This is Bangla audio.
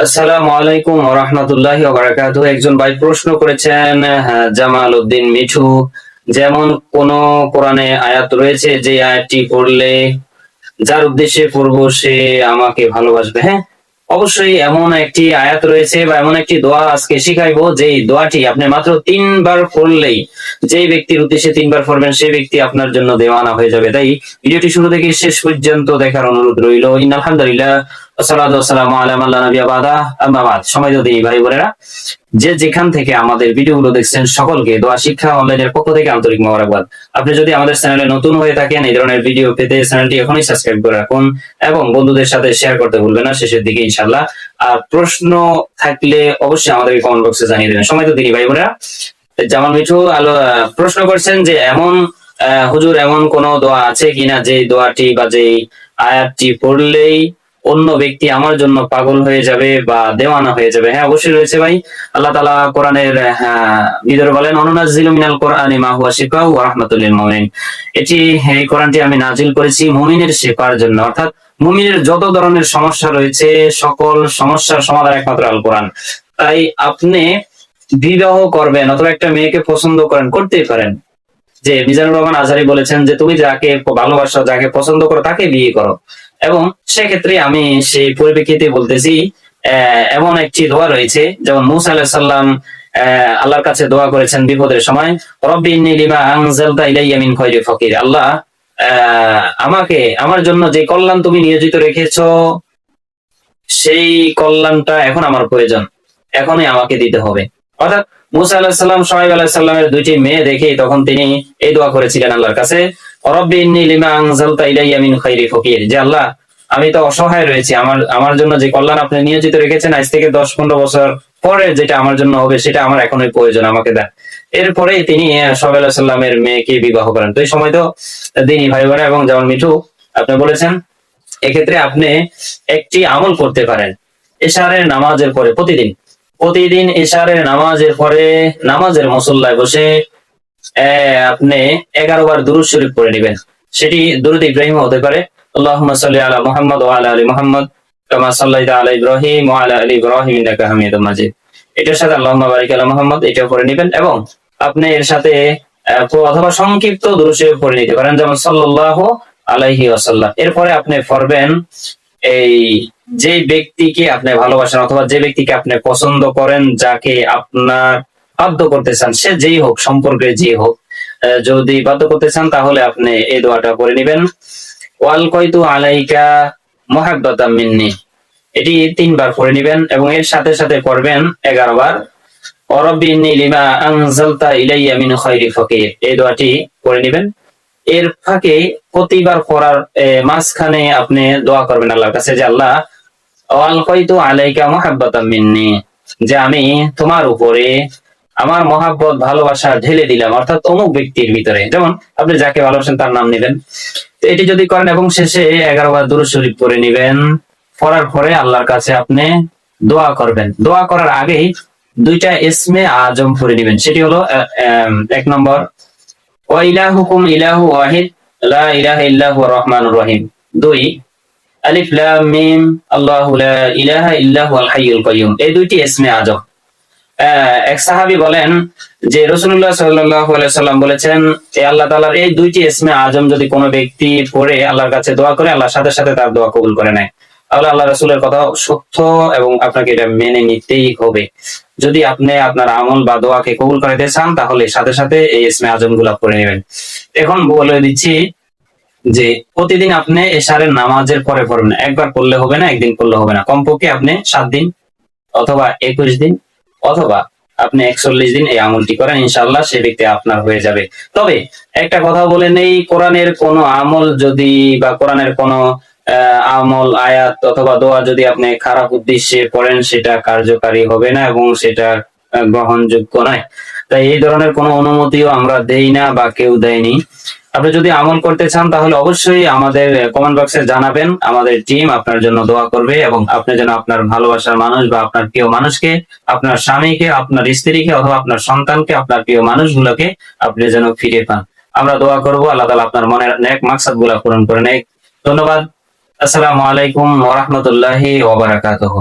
আসসালামু আলাইকুম একজন ভাই প্রশ্ন করেছেন হ্যাঁ, জামাল উদ্দিন মিঠু যেমন কোন কোরআনে আয়াত রয়েছে যে আয়াতটি পড়লে যার উদ্দেশ্যে পড়ব সে আমাকে ভালোবাসবে? হ্যাঁ অবশ্যই এমন একটি আয়াত রয়েছে বা এমন একটি দোয়া আজকে শিখাইবো যে দোয়াটি আপনি মাত্র তিনবার পড়লেই যে ব্যক্তির উদ্দেশ্যে তিনবার পড়বেন সেই ব্যক্তি আপনার জন্য দেওয়ানা হয়ে যাবে। তাই ভিডিওটি শুরু থেকে শেষ পর্যন্ত দেখার অনুরোধ রইল। ইন আলহামদুলিল্লাহ যেখান থেকে আমাদের ভিডিওগুলো দেখছেন, সকলকে দোয়া, শিক্ষা, অনলাইনের পক্ষ থেকে আন্তরিক মোবারকবাদ। আপনি যদি আমাদের চ্যানেলে নতুন হয়ে থাকেন, এই ধরনের ভিডিও পেতে চ্যানেলটি এখনই সাবস্ক্রাইব করে রাখুন এবং বন্ধুদের সাথে শেয়ার করতে ভুলবেন না। শেষের দিকে ইনশাল্লাহ আর প্রশ্ন থাকলে অবশ্যই আমাদেরকে কমেন্ট বক্সে জানিয়ে দেবেন। সময় তো দিনই ভাই বোনেরা জামাল মিঠু আলো প্রশ্ন করছেন যে এমন হুজুর এমন কোন দোয়া আছে কিনা? যে দোয়াটি বা যে আয়াতটি পড়লেই অন্য ব্যক্তি আমার জন্য পাগল হয়ে যাবে বা দেওয়ানা হয়ে যাবে। হ্যাঁ অবশ্যই রয়েছে ভাই। আল্লাহ তালা কোরআনের হ্যাঁ, ভিতরে বলেন অনুনাজিল মিনাল কোরআনি মা হুয়া শিফা ওয়া রাহমাতুল লিল এটি এই কোরআনটি আমি নাজিল করেছি মুমিনের শেফার জন্য। অর্থাৎ মুমিনের যত ধরনের সমস্যা রয়েছে সকল সমস্যার সমাধান একমাত্র আল কোরআন তাই আপনি বিবাহ করবেন অথবা একটা মেয়েকে পছন্দ করেন করতেই পারেন। যে মিজানুর রহমান আজারি বলেছেন যে তুমি যাকে ভালোবাসো যাকে পছন্দ করো তাকে বিয়ে করো। এবং সেক্ষেত্রে আমি সেই পরিপ্রেক্ষিতে বলতেছি এমন একটি দোয়া রয়েছে, যেমন মুসা আলাহ সাল্লাম আল্লাহর কাছে দোয়া করেছেন বিপদের সময়, রব্বি ফকির। আল্লাহ আমাকে, আমার জন্য যে কল্যাণ তুমি নিয়োজিত রেখেছো, সেই কল্যাণটা এখন আমার প্রয়োজন। এখনই আমাকে দিতে হবে। অর্থাৎ মুসা আলাহ সাল্লাম সোহাইব আলাহ সাল্লামের দুইটি মেয়ে দেখে তখন তিনি এই দোয়া করেছিলেন আল্লাহর কাছে আমি তো অসহায় রয়েছি, আমার আমার জন্য যে কল্যাণ আপনি নিয়োজিত রেখেছেন, আজ থেকে দশ পনেরো বছর পরে যেটা আমার জন্য হবে, সেটা আমার এখনই প্রয়োজন, আমাকে দেন। এরপরে তিনি সোহাইব আলাহ সাল্লামের মেয়েকে বিবাহ করেন। তো এই সময় তো দিনী ভাই বোনেরা এবং যেমন মিঠু, আপনি বলেছেন, এক্ষেত্রে আপনি একটি আমল করতে পারেন, এশারের নামাজের পরে, প্রতিদিন। প্রতিদিন এশারের নামাজের পরে নামাজের মুসল্লায় বসে আপনি এগারো বার দুরুদ শরীফ পড়ে নেবেন। সেটি দুরুদ ইব্রাহিম হতে পারে। আল্লাহুম্মা সাল্লি আলা মুহাম্মদ আলা মুহাম্মদ এটার সাথে আলা এটাও এবং আপনি এর সাথে সংক্ষিপ্ত শরীফ নিতে পারেন। যেমন সাল্লাল্লাহু আলাইহি এরপরে আপনি পড়বেন এই যে ব্যক্তিকে আপনি ভালোবাসেন অথবা যে ব্যক্তিকে আপনি পছন্দ করেন, যাকে আপনার বাধ্য করতে চান, সে যেই হোক, সম্পর্কে যে হোক যদি বাধ্য করতে চান, তাহলে আপনি এই দোয়াটা করে নেবেন। ওয়াল কয়তু আলাইকা মহাব্বাতাম মিন্নি। এটি তিনবার পড়ে নেবেন এবং এর সাথে সাথে পড়বেন এগারো বার করবেন আল্লাহ যে আমি তোমার উপরে আমার মহাব্বত, ভালোবাসা ঢেলে দিলাম, অর্থাৎ অমুক ব্যক্তির ভিতরে। যেমন আপনি যাকে ভালোবাসেন তার নাম নেবেন। এটি যদি করেন এবং শেষে এগারো বার দুরূদ শরীফ পড়ে নেবেন। পড়ার পরে আল্লাহর কাছে আপনি দোয়া করবেন। দোয়া করার আগেই দুইটা ইসমে আজম পড়ে নেবেন। সেটি হলো এক নম্বর ওয়াইলাহুকুম ইলাহু ওয়াহিদ, লা ইলাহা ইল্লাহু রহমানুর রহিম। দুই আলিফ, লাম, মিম, আল্লাহু ইলাহা হাইয়ুল কাইয়ুম এই দুইটি ইসমে এক বলেন যে সাল্লাম বলেছেন আল্লাহ এই দুইটি ইসমে আজম যদি কোনো ব্যক্তি পড়ে, আল্লাহর কাছে দোয়া করে, আল্লাহর সাথে সাথে তার দোয়া কবুল করে নেয়। তাহলে আল্লাহ রাসূলের কথা সত্য এবং আপনাকে এটা মেনে নিতেই হবে। যদি আপনি আপনার আমল বা দোয়াকে কবুল করাতে চান, তাহলে সাথে সাথে এই ইসমে আজমগুলা করে নেবেন। এখন বলে দিচ্ছি যে প্রতিদিন আপনি এশারের নামাজের পরে পড়বেন একবার করলে হবে না, একদিন করলে হবে না। কমপক্ষে আপনি সাত দিন অথবা একুশ দিন অথবা আপনি একচল্লিশ দিন এই আমলটি করেন ইনশাল্লাহ সে ব্যক্তি আপনার হয়ে যাবে। তবে একটা কথা বলে নেই, কোরআনের কোন আমল যদি বা কোরআনের কোন আমল, আয়াত অথবা দোয়া যদি আপনি খারাপ উদ্দেশ্যে পড়েন, সেটা কার্যকারী হবে না এবং সেটা গ্রহণযোগ্য নয়। তাই এই ধরনের কোনো অনুমতিও আমরা দেই না বা কেউ দেয়নি। আপনি যদি আমল করতে চান, তাহলে অবশ্যই আমাদের কমেন্ট বক্সে জানাবেন। আমাদের টিম আপনার জন্য দোয়া করবে এবং আপনি যেন আপনার ভালোবাসার মানুষ বা আপনার প্রিয় মানুষকে, আপনার স্বামীকে, আপনার স্ত্রীকে অথবা আপনার সন্তানকে, আপনার প্রিয় মানুষগুলোকে আপনি যেন ফিরে পান। আমরা দোয়া করব, আল্লাহ তালা আপনার মনের নেক মাকসাদগুলা পূরণ করে নেক। ধন্যবাদ। আসসালামু আলাইকুম ওরহমতুল্লাহি ওবরাকাতুহ